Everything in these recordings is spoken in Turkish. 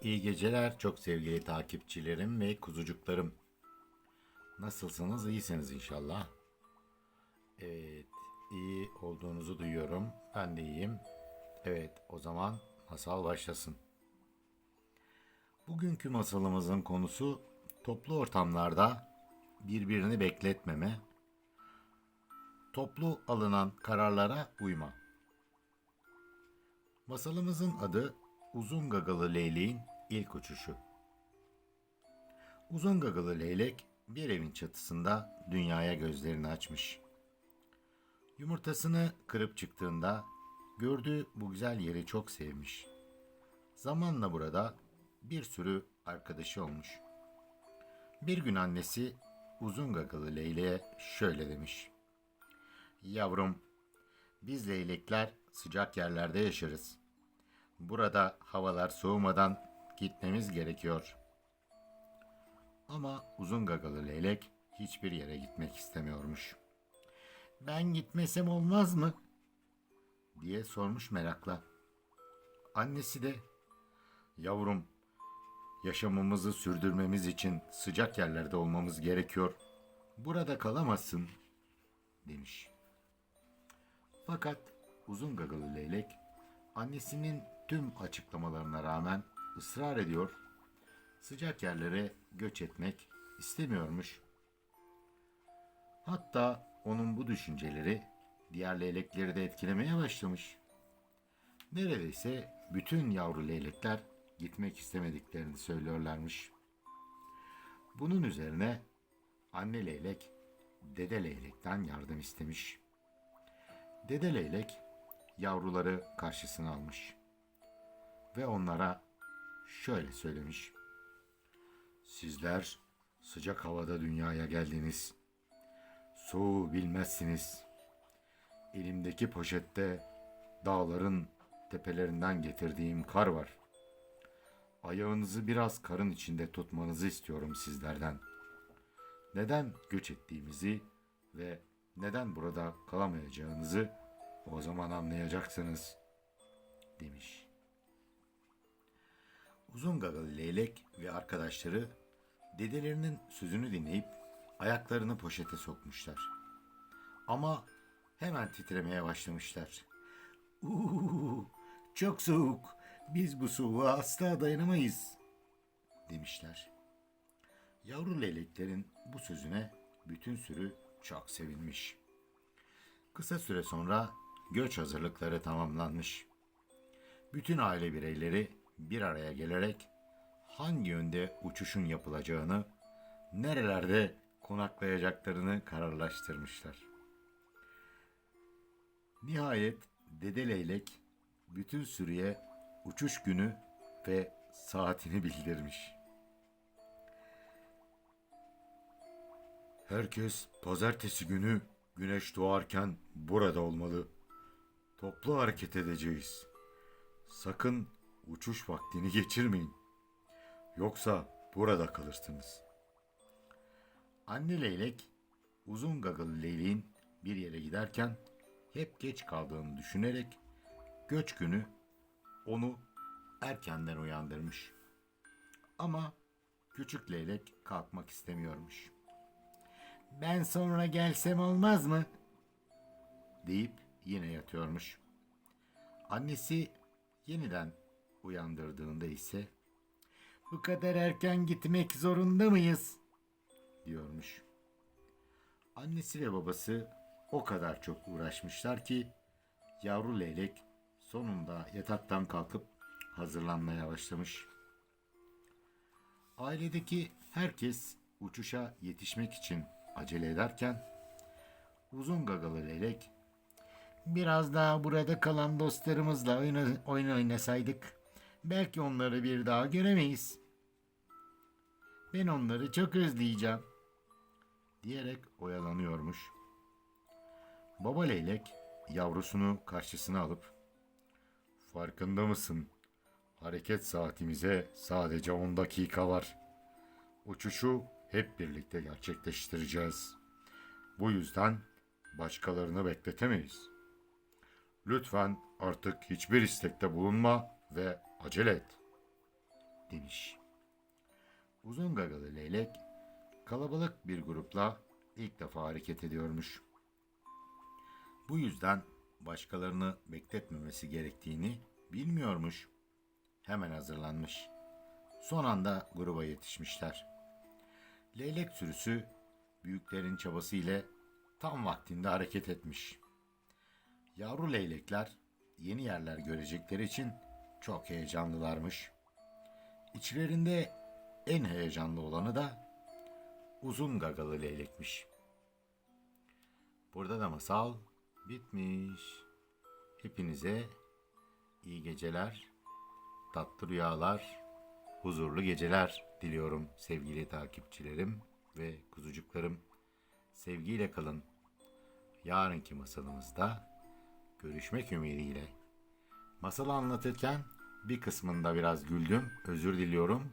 İyi geceler çok sevgili takipçilerim ve kuzucuklarım. Nasılsınız? İyisiniz inşallah. Evet, iyi olduğunuzu duyuyorum. Ben de iyiyim. Evet, o zaman masal başlasın. Bugünkü masalımızın konusu toplu ortamlarda birbirini bekletmeme, toplu alınan kararlara uyma. Masalımızın adı Uzun Gagalı Leyleğin İlk Uçuşu. Uzun gagalı leylek bir evin çatısında dünyaya gözlerini açmış. Yumurtasını kırıp çıktığında gördüğü bu güzel yeri çok sevmiş. Zamanla burada bir sürü arkadaşı olmuş. Bir gün annesi uzun gagalı leyleğe şöyle demiş. Yavrum, biz leylekler sıcak yerlerde yaşarız. Burada havalar soğumadan gitmemiz gerekiyor. Ama uzun gagalı leylek hiçbir yere gitmek istemiyormuş. Ben gitmesem olmaz mı? diye sormuş merakla. Annesi de yavrum yaşamımızı sürdürmemiz için sıcak yerlerde olmamız gerekiyor. Burada kalamazsın demiş. Fakat uzun gagalı leylek annesinin tüm açıklamalarına rağmen ısrar ediyor. Sıcak yerlere göç etmek istemiyormuş. Hatta onun bu düşünceleri diğer leylekleri de etkilemeye başlamış. Neredeyse bütün yavru leylekler gitmek istemediklerini söylüyorlarmış. Bunun üzerine anne leylek dede leylekten yardım istemiş. Dede leylek yavruları karşısına almış ve onlara şöyle söylemiş. Sizler sıcak havada dünyaya geldiniz. Soğuğu bilmezsiniz. Elimdeki poşette dağların tepelerinden getirdiğim kar var. Ayağınızı biraz karın içinde tutmanızı istiyorum sizlerden. Neden göç ettiğimizi ve neden burada kalamayacağınızı o zaman anlayacaksınız demiş. Uzun gagalı leylek ve arkadaşları dedelerinin sözünü dinleyip ayaklarını poşete sokmuşlar. Ama hemen titremeye başlamışlar. Uuu, çok soğuk. Biz bu soğuğa asla dayanamayız demişler. Yavru leyleklerin bu sözüne bütün sürü çok sevinmiş. Kısa süre sonra göç hazırlıkları tamamlanmış. Bütün aile bireyleri bir araya gelerek hangi yönde uçuşun yapılacağını, nerelerde konaklayacaklarını kararlaştırmışlar. Nihayet Dede Leylek bütün sürüye uçuş günü ve saatini bildirmiş. Herkes pazartesi günü güneş doğarken burada olmalı. Toplu hareket edeceğiz. Sakın uçuş vaktini geçirmeyin. Yoksa burada kalırsınız. Anne leylek uzun gagalı leyleğin bir yere giderken hep geç kaldığını düşünerek göç günü onu erkenden uyandırmış. Ama küçük leylek kalkmak istemiyormuş. Ben sonra gelsem olmaz mı? deyip yine yatıyormuş. Annesi yeniden uyandırdığında ise bu kadar erken gitmek zorunda mıyız? diyormuş. Annesi ve babası o kadar çok uğraşmışlar ki yavru leylek sonunda yataktan kalkıp hazırlanmaya başlamış. Ailedeki herkes uçuşa yetişmek için acele ederken uzun gagalı leylek biraz daha burada kalan dostlarımızla oyun, oyun oynasaydık belki onları bir daha göremeyiz. Ben onları çok özleyeceğim diyerek oyalanıyormuş. Baba leylek yavrusunu karşısına alıp farkında mısın? Hareket saatimize sadece 10 dakika var. Uçuşu hep birlikte gerçekleştireceğiz. Bu yüzden başkalarını bekletemeyiz. Lütfen artık hiçbir istekte bulunma ve acele et. demiş. Uzun gagalı leylek kalabalık bir grupla ilk defa hareket ediyormuş. Bu yüzden başkalarını bekletmemesi gerektiğini bilmiyormuş. Hemen hazırlanmış. Son anda gruba yetişmişler. Leylek sürüsü büyüklerin çabası ile tam vaktinde hareket etmiş. Yavru leylekler yeni yerler görecekleri için çok heyecanlılarmış. İçlerinde en heyecanlı olanı da uzun gagalı leylekmiş. Burada da masal bitmiş. Hepinize iyi geceler, tatlı rüyalar, huzurlu geceler diliyorum sevgili takipçilerim ve kuzucuklarım. Sevgiyle kalın. Yarınki masalımızda görüşmek ümidiyle. Masalı anlatırken bir kısmında biraz güldüm. Özür diliyorum.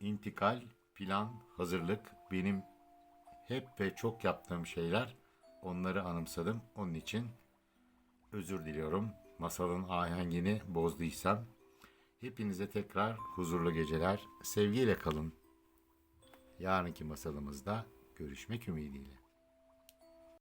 İntikal, plan, hazırlık benim hep ve çok yaptığım şeyler. Onları anımsadım. Onun için özür diliyorum. Masalın ahengini bozduysam. Hepinize tekrar huzurlu geceler. Sevgiyle kalın. Yarınki masalımızda görüşmek ümidiyle.